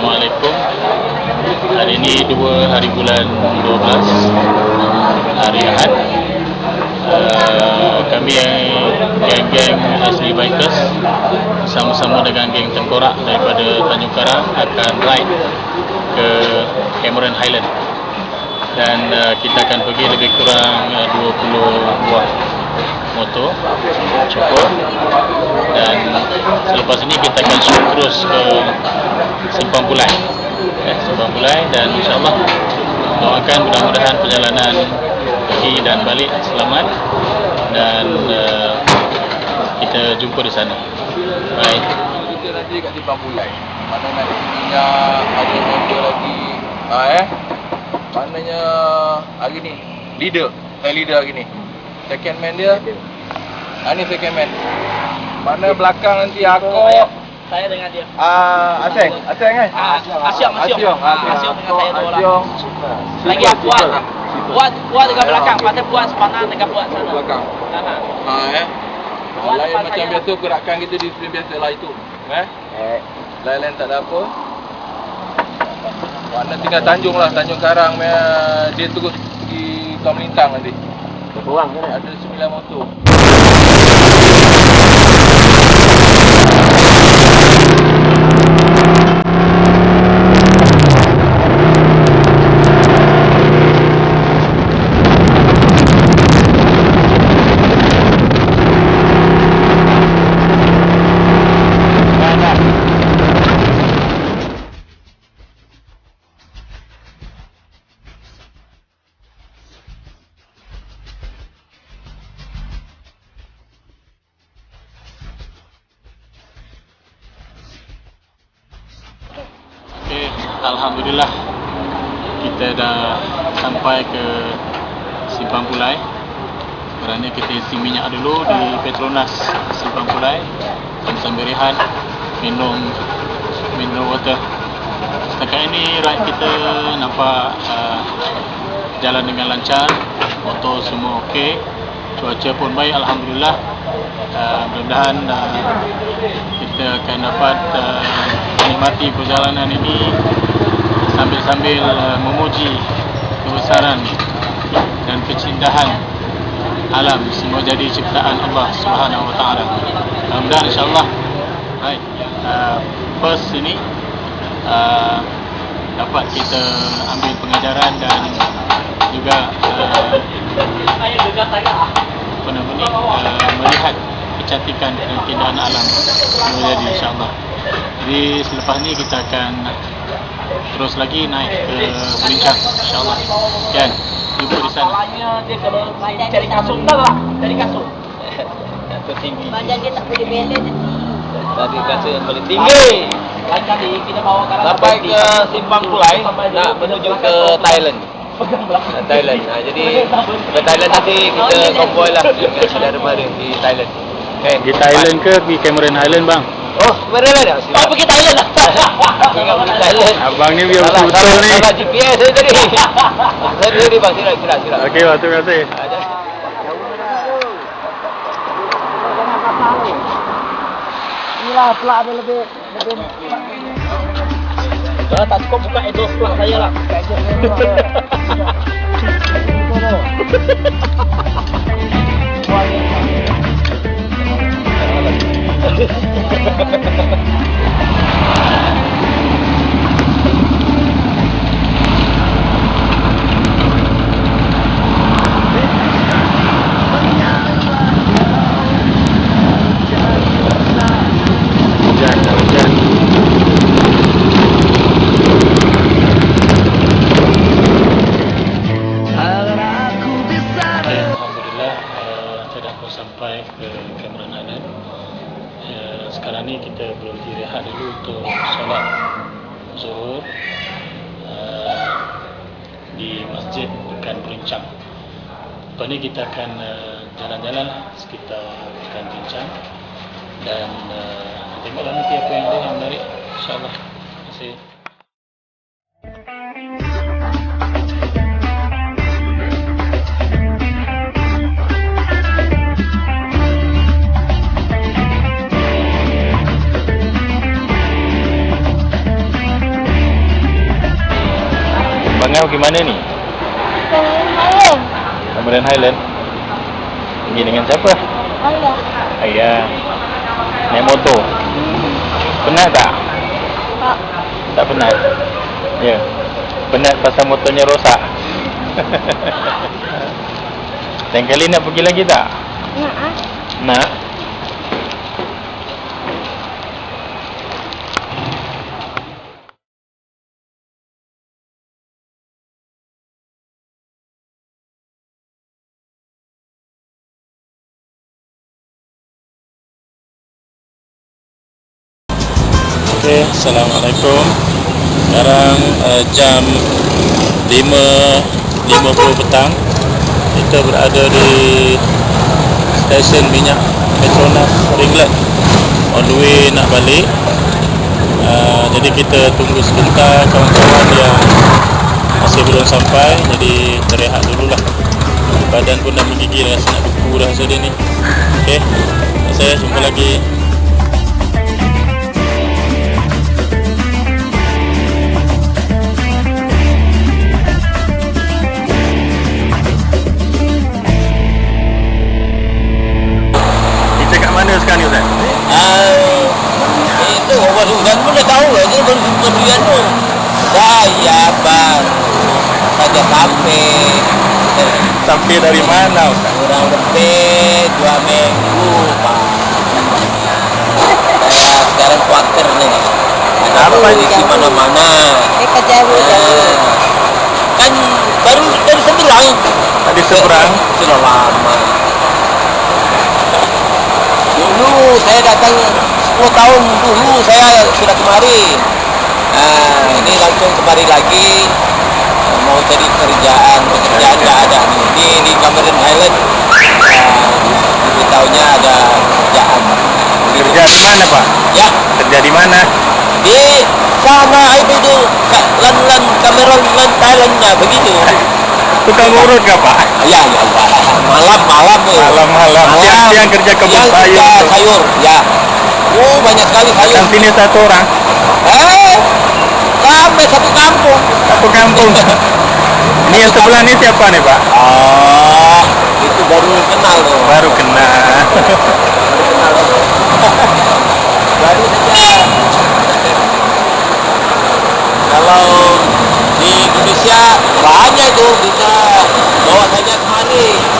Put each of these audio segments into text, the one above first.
Assalamualaikum. Hari ini 2 hari bulan 12 hari Ahad. Uh, kami geng-geng asli bikers sama-sama dengan geng tengkorak daripada Tanjung Karang akan ride ke Cameron Highland dan uh, kita akan pergi lebih kurang uh, 20 buah motor. Cukup. Dan selepas ini kita akan shoot terus ke Simpang Pulai eh, Simpang Pulai dan insyaAllah doakan mudah-mudahan perjalanan pergi dan balik selamat. Dan uh, kita jumpa di sana. Baik. Kita nanti dekat Simpang Pulai mana nak minyak ada member lagi? Ah eh? Maknanya hari ni leader saya leader hari ni. Second man dia ah ni second man. Mana belakang nanti aku Saya dengan dia. ah Aseng. Aseng. Kan? Ah, Asyong, Asyong. Asyong Asyong dengan saya dua orang. Lagi buat buat buat dekat belakang, pasal buat sepanang dekat buat sana. belakang. Ha. ah eh. Ah, lain macam biasa gerakan kita di film biasa lah itu. Eh? Lain-lain tak ada apa. Mana tinggal Tanjung lah, Tanjung Karang meh, dia terus pergi Tuan Melintang nanti. Orang kan? Ada 9 motor. Okey, Alhamdulillah kita dah sampai ke Simpang Pulai. Kerana kita isi minyak dulu di Petronas Simpang Pulai dan sambil rehat minum mineral water. Setakat ini ride kita nampak uh, jalan dengan lancar motor semua okey cuaca pun baik Alhamdulillah. Uh, mudah-mudahan uh, kita akan dapat uh, menikmati perjalanan ini sambil-sambil uh, memuji kebesaran dan keindahan alam semua jadi ciptaan Allah Subhanahu Wa Taala. Mudah-mudahan insya-Allah. Baik. Uh, first ini uh, dapat kita ambil pengajaran dan juga uh, Saya juga saya. apa nama ni uh, melihat kecantikan dan keindahan alam semua jadi insyaAllah jadi selepas ni kita akan terus lagi naik ke Belincang insyaAllah kan jumpa di sana Soalnya dia kalau main cari kasut tak lah, cari kasut. Kasut tinggi. Badan dia tak boleh balance nanti. Tadi kasut yang paling tinggi. Lain kali kita bawa karang Sampai ke Simpang Pulai, nak menuju ke Thailand. Ke Thailand. Ha, jadi ke Thailand nanti kita convoy lah dengan saudara mara di Thailand. Okay. di Thailand ke di Cameron Highland bang Oh, mana ada? Oh pergi Thailand lah. Pergi Thailand. abang ni biar Salah, betul-betul salah, ni Salah GPS saya tadi. Saya tadi bang, silap, silap, silap. Okey terima kasih. Inilah pelak dia lebih lebih. Kalau tak cukup buka endorse pelak saya lah. masjid Pekan Berincang lepas ni kita akan uh, jalan-jalan lah sekitar Pekan Berincang dan uh, tengoklah nanti apa yang ada yang menarik insyaAllah terima kasih Sekarang pergi mana ni? Kemarin. Cameron Highland. Pergi dengan siapa? Ayah. Ayah. Naik motor. Penat tak? Tak. Tak penat? Ya. Penat pasal motornya rosak. Lain kali nak pergi lagi tak? Nak ah. Nak? Okey, Assalamualaikum. Sekarang uh, jam 5.50 petang. Kita berada di stesen minyak Petronas Ringlet. On the way nak balik. Uh, jadi kita tunggu sebentar kawan-kawan yang masih belum sampai. Jadi terehat dululah. Badan pun dah menggigil rasa nak beku rasa dia ni. Okey. Saya jumpa lagi. Dah tahu lah, dia baru berian tu. Saya baru saja sampai Sampai dari mana Ustaz? kurang lebih dua minggu pak. Saya sekarang kuatir nih. Ada Apa ini? polisi mana-mana. Dekat jauh Ah, kan baru dari seberang. Tadi seberang. Sudah lama. Dulu saya datang 10 tahun dulu saya sudah kemari. Nah, ini langsung kemari lagi. Mau cari kerjaan pekerjaan nggak ada di di Cameron Highland. Nah, diberitahunya ada kerjaan. Kerja di mana Pak? ya. Kerja di mana? di sana itu Ka- lan lan Cameron lan Thailand ya begitu. Tukang urut kah Pak? ya ya ya. Malam malam tuh. Malam-malam. Siang, siang kerja kebun Siang sayur kerja sayur. Ya oh banyak sekali sayur Datang sini satu orang, eh sampai satu kampung satu kampung. Ini yang sebelah ni siapa nih Pak? ah itu baru kenal tuh Baru kenal. baru saja kalau di Indonesia banyak itu bisa bawa saja kemari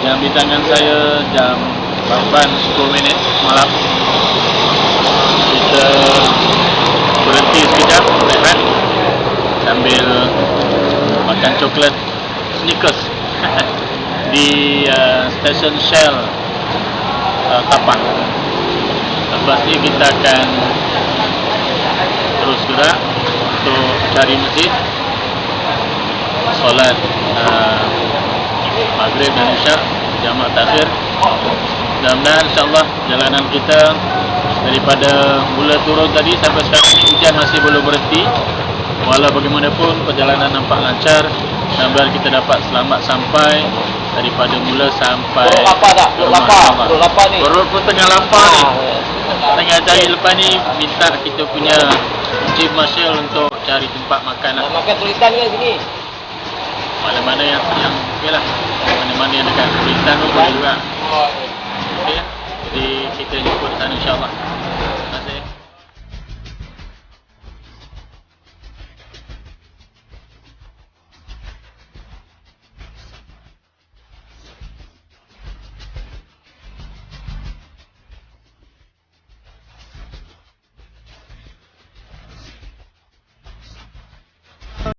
jam di tangan saya jam 8.10 minit malam. Kita berhenti sekejap, rehat sambil makan coklat Snickers di uh, stesen Shell uh, Tapang. Lepas ni kita akan terus gerak untuk cari masjid solat uh, maghrib dan isyak jamak takhir mudah-mudahan insyaAllah jalanan kita daripada mula turun tadi sampai sekarang hujan masih belum berhenti walau bagaimanapun perjalanan nampak lancar mudah-mudahan kita dapat selamat sampai daripada mula sampai Perut lapar tak? Perut lapar. Perut lapar ni. perut pun tengah lapar ni tengah cari lepas ni minta kita punya Chief Marshal untuk cari tempat makan lah. Makan tulisan ke sini mana-mana yang yang okey lah. Mana-mana yang dekat tulisan tu boleh juga. Okey jadi kita jumpa di sana insyaAllah